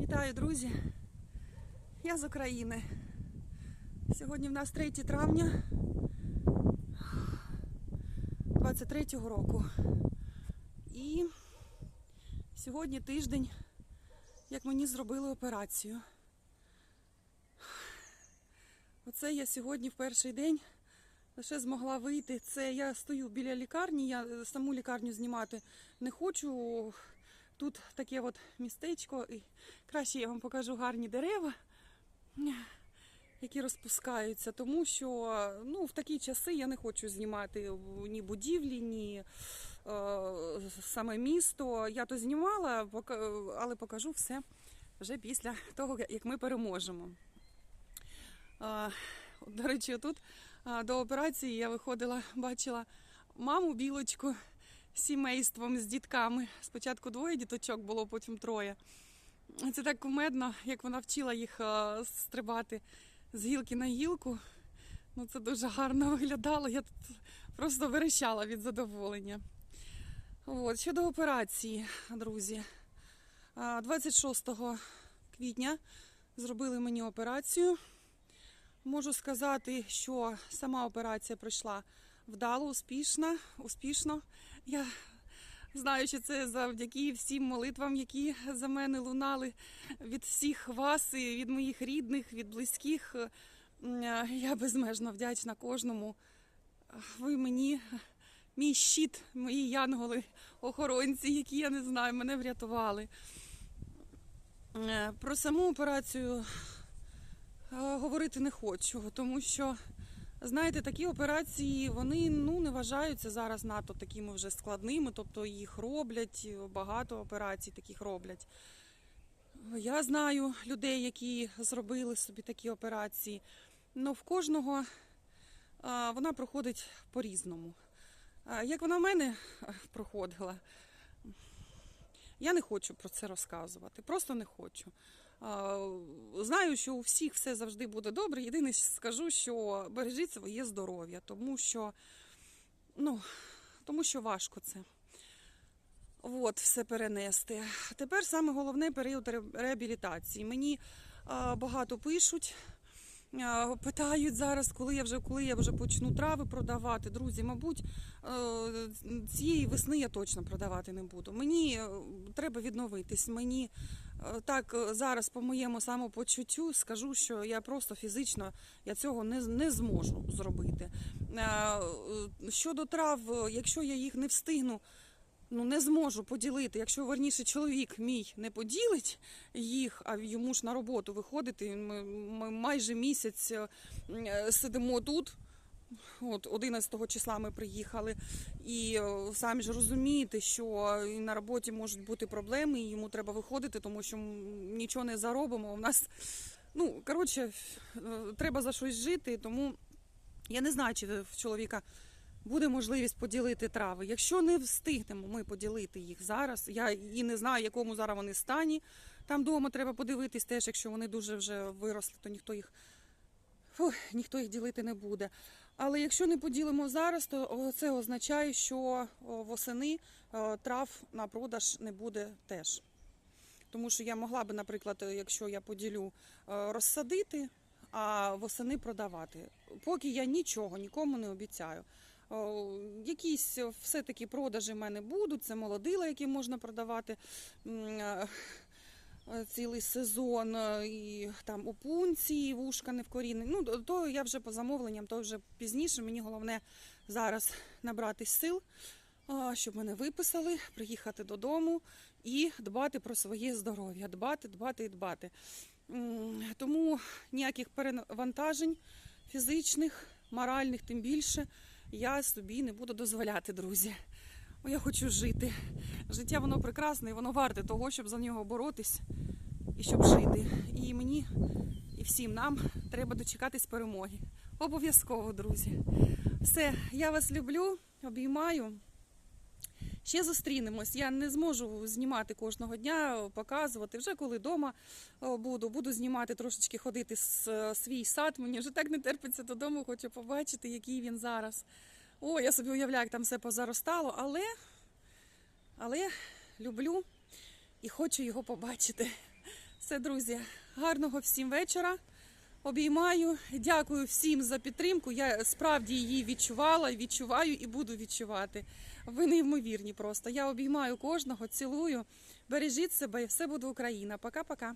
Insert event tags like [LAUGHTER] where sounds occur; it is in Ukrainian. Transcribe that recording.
Вітаю, друзі! Я з України. Сьогодні в нас 3 травня 23-го року. І сьогодні тиждень, як мені зробили операцію. Оце я сьогодні в перший день лише змогла вийти. Це я стою біля лікарні, я саму лікарню знімати не хочу. Тут таке от містечко, і краще я вам покажу гарні дерева, які розпускаються, тому що ну, в такі часи я не хочу знімати ні будівлі, ні е, саме місто. Я то знімала, але покажу все вже після того, як ми переможемо. Е, До речі, тут до операції я виходила, бачила маму білочку сімейством, з дітками. Спочатку двоє діточок було, потім троє. Це так кумедно, як вона вчила їх е, стрибати з гілки на гілку. Ну, це дуже гарно [LAUGHS] виглядало. Я тут просто верещала від задоволення. От, щодо операції, друзі. 26 квітня зробили мені операцію. Можу сказати, що сама операція пройшла вдало, успішно, успішно. Я знаю, що це завдяки всім молитвам, які за мене лунали від всіх вас, і від моїх рідних, від близьких. Я безмежно вдячна кожному. Ви мені, мій щит, мої янголи, охоронці, які я не знаю, мене врятували. Про саму операцію говорити не хочу, тому що Знаєте, такі операції вони ну не вважаються зараз надто такими вже складними, тобто їх роблять, багато операцій таких роблять. Я знаю людей, які зробили собі такі операції. але в кожного а, вона проходить по-різному. Як вона в мене проходила, я не хочу про це розказувати, просто не хочу. Знаю, що у всіх все завжди буде добре. Єдине скажу, що бережіть своє здоров'я, тому що, ну, тому що важко це. От, все перенести. Тепер саме головне період реабілітації. Мені багато пишуть, питають зараз, коли я вже коли я вже почну трави продавати. Друзі, мабуть, е, цієї весни я точно продавати не буду. Мені е, треба відновитись. Мені Е, Так, е, зараз по моєму самопочуттю скажу, що я просто фізично я цього не, не зможу зробити. Е, е, Щодо трав, е, якщо я їх не встигну, ну не зможу поділити. Якщо верніше чоловік мій не поділить їх, а йому ж на роботу виходити. Ми, ми майже місяць е, сидимо тут. От 11 числа ми приїхали, і е, самі ж розумієте, що на роботі можуть бути проблеми, і йому треба виходити, тому що нічого не заробимо. У нас ну коротше, е, треба за щось жити, тому я не знаю, чи в чоловіка буде можливість поділити трави. Якщо не встигнемо ми поділити їх зараз, я і не знаю, якому зараз вони стані. Там вдома треба подивитись теж, якщо вони дуже вже виросли, то ніхто їх. Фух, ніхто їх ділити не буде. Але якщо не поділимо зараз, то це означає, що восени трав на продаж не буде теж. Тому що я могла би, наприклад, якщо я поділю, розсадити, а восени продавати. Поки я нічого нікому не обіцяю. Якісь е, все-таки продажі в мене будуть, це молодила, які можна продавати. е, е, Цілий сезон і там опунці, вушка не вкорінені. Ну, то я вже по замовленням, то вже пізніше. Мені головне зараз набратись сил, щоб мене виписали, приїхати додому і дбати про своє здоров'я. Дбати, дбати і дбати. Тому ніяких перевантажень фізичних, моральних, тим більше, я собі не буду дозволяти, друзі. Я хочу жити. Життя воно прекрасне і воно варте того, щоб за нього боротись і щоб жити. І мені, і всім нам треба дочекатись перемоги. Обов'язково, друзі. Все, я вас люблю, обіймаю. Ще зустрінемось. Я не зможу знімати кожного дня, показувати. Вже коли вдома буду, буду знімати трошечки ходити е, свій сад. Мені вже так не терпиться додому, хочу побачити, який він зараз. О, я собі уявляю, як там все позаростало, але, але люблю і хочу його побачити. Все, друзі, гарного всім вечора. Обіймаю. Дякую всім за підтримку. Я справді її відчувала, відчуваю і буду відчувати. Ви неймовірні просто. Я обіймаю кожного, цілую. Бережіть себе і все буде Україна. Пока-пока.